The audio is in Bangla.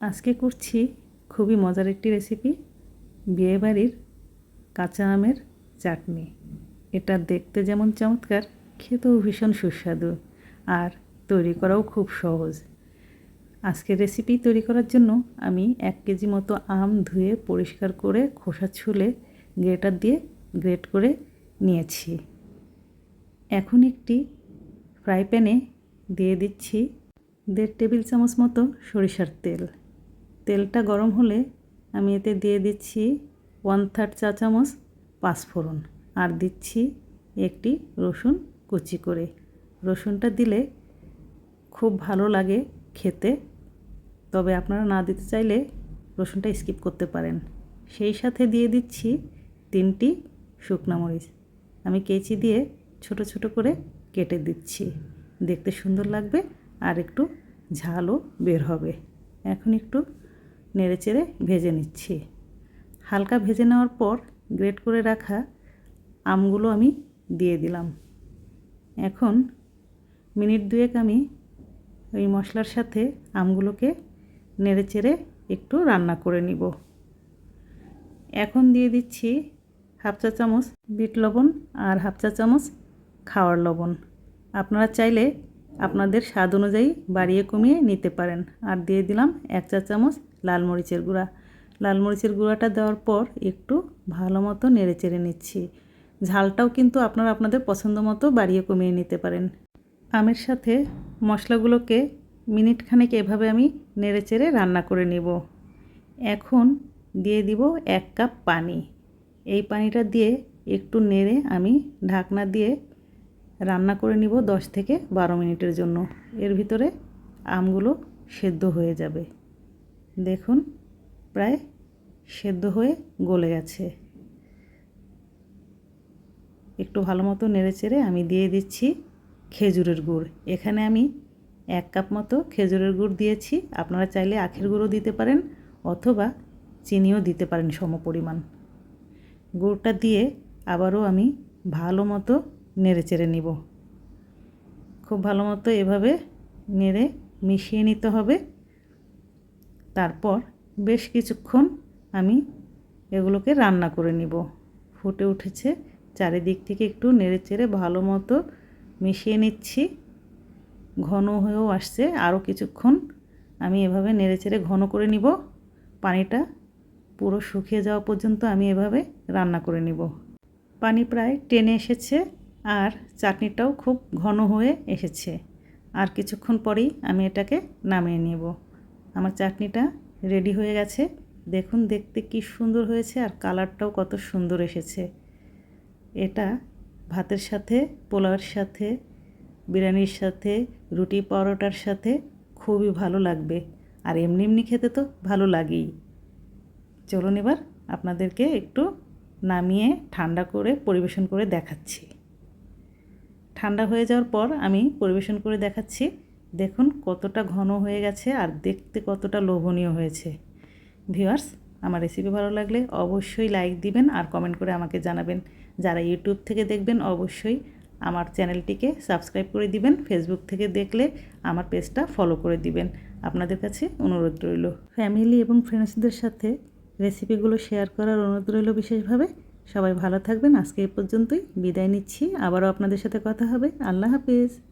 আজকে করছি খুবই মজার একটি রেসিপি বিয়েবাড়ির কাঁচা আমের চাটনি। এটা দেখতে যেমন চমৎকার, খেতেও ভীষণ সুস্বাদু আর তৈরি করাও খুব সহজ। আজকের রেসিপি তৈরি করার জন্য আমি এক কেজি মতো আম ধুয়ে পরিষ্কার করে খোসা ছুলে গ্রেটার দিয়ে গ্রেট করে নিয়েছি। এখন একটি ফ্রাই প্যানে দিয়ে দিচ্ছি দেড় টেবিল চামচ মতো সরিষার তেল। তেলটা গরম হলে আমি এতে দিয়ে দিচ্ছি ওয়ান থার্ড চা চামচ পাঁচফোড়ন আর দিচ্ছি একটি রসুন কুচি করে। রসুনটা দিলে খুব ভালো লাগে খেতে। তবে আপনারা না দিতে চাইলে রসুনটা স্কিপ করতে পারেন। সেই সাথে দিয়ে দিচ্ছি তিনটি শুকনা মরিচ। আমি কেচি দিয়ে ছোট ছোট করে কেটে দিচ্ছি। দেখতে সুন্দর লাগবে আর একটু ঝালও বের হবে। এখন একটু নেড়েচেড়ে ভেজে নিচ্ছি। হালকা ভেজে নেওয়ার পর গ্রেট করে রাখা আমগুলো আমি দিয়ে দিলাম। এখন মিনিট দুয়েক আমি ওই মশলার সাথে আমগুলোকে নেড়েচেড়ে একটু রান্না করে নিব। এখন দিয়ে দিচ্ছি হাফ চা চামচ বিট লবণ আর হাফ চা চামচ খাওয়ার লবণ। আপনারা চাইলে আপনাদের স্বাদ অনুযায়ী বাড়িয়ে কমিয়ে নিতে পারেন। আর দিয়ে দিলাম এক চা চামচ লাল মরিচের গুঁড়া। লাল মরিচের গুঁড়াটা দেওয়ার পর একটু ভালো মতো নেড়ে চেড়ে নিচ্ছি। ঝালটাও কিন্তু আপনারা আপনাদের পছন্দ মতো বাড়িয়ে কমিয়ে নিতে পারেন। আমের সাথে মশলাগুলোকে মিনিট খানেক এভাবে আমি নেড়ে চেড়ে রান্না করে নিব। এখন দিয়ে দিব এক কাপ পানি। এই পানিটা দিয়ে একটু নেড়ে আমি ঢাকনা দিয়ে রান্না করে নিব দশ থেকে বারো মিনিটের জন্য। এর ভিতরে আমগুলো সেদ্ধ হয়ে যাবে। দেখুন, প্রায় সেদ্ধ হয়ে গলে গেছে। একটু ভালো মতো নেড়ে চেড়ে আমি দিয়ে দিচ্ছি খেজুরের গুড়। এখানে আমি এক কাপ মতো খেজুরের গুড় দিয়েছি। আপনারা চাইলে আখের গুঁড়ো দিতে পারেন অথবা চিনিও দিতে পারেন সম পরিমাণ গুড়টা দিয়ে আবারও আমি ভালো মতো নেড়ে চেড়ে নিব। খুব ভালো মতো এভাবে নেড়ে মিশিয়ে নিতে হবে। তারপর বেশ কিছুক্ষণ আমি এগুলোকে রান্না করে নিব। ফুটে উঠেছে, চারিদিক থেকে একটু নেড়ে চেড়ে ভালো মতো মিশিয়ে নিচ্ছি। ঘন হয়েও আসছে, আরও কিছুক্ষণ আমি এভাবে নেড়ে চেড়ে ঘন করে নিব। পানিটা পুরো শুকিয়ে যাওয়া পর্যন্ত আমি এভাবে রান্না করে নিব। পানি প্রায় টেনে এসেছে। আর চাটনিটাও খুব ঘন হয়ে এসেছে। আর কিছুক্ষণ পরেই আমি এটাকে নামিয়ে নেব। আমার চাটনিটা রেডি হয়ে গেছে। দেখুন, দেখতে কি সুন্দর হয়েছে আর কালারটাও কত সুন্দর এসেছে। এটা ভাতের সাথে, পোলাওয়ের সাথে, বিরিয়ানির সাথে, রুটি পরোটার সাথে খুবই ভালো লাগবে। আর এমনি এমনি খেতে তো ভালো লাগেই। চলুন এবার আপনাদেরকে একটু নামিয়ে ঠান্ডা করে পরিবেশন করে দেখাচ্ছি। ঠান্ডা হয়ে যাওয়ার পর আমি পরিবেশন করে দেখাচ্ছি। দেখুন কতটা ঘন হয়ে গেছে আর দেখতে কতটা লোভনীয় হয়েছে। ভিউয়ার্স, আমার রেসিপি ভালো লাগলে অবশ্যই লাইক দিবেন আর কমেন্ট করে আমাকে জানাবেন। যারা ইউটিউব থেকে দেখবেন, অবশ্যই আমার চ্যানেলটিকে সাবস্ক্রাইব করে দিবেন ফেসবুক থেকে দেখলে আমার পেজটা ফলো করে দিবেন। আপনাদের কাছে অনুরোধ রইল। ফ্যামিলি এবং ফ্রেন্ডসদের সাথে রেসিপিগুলো শেয়ার করার অনুরোধ রইল বিশেষভাবে। সবাই ভালো থাকবেন। আজকে এ পর্যন্তই। বিদায় নিচ্ছি। আবারও আপনাদের সাথে কথা হবে। আল্লাহ হাফিজ।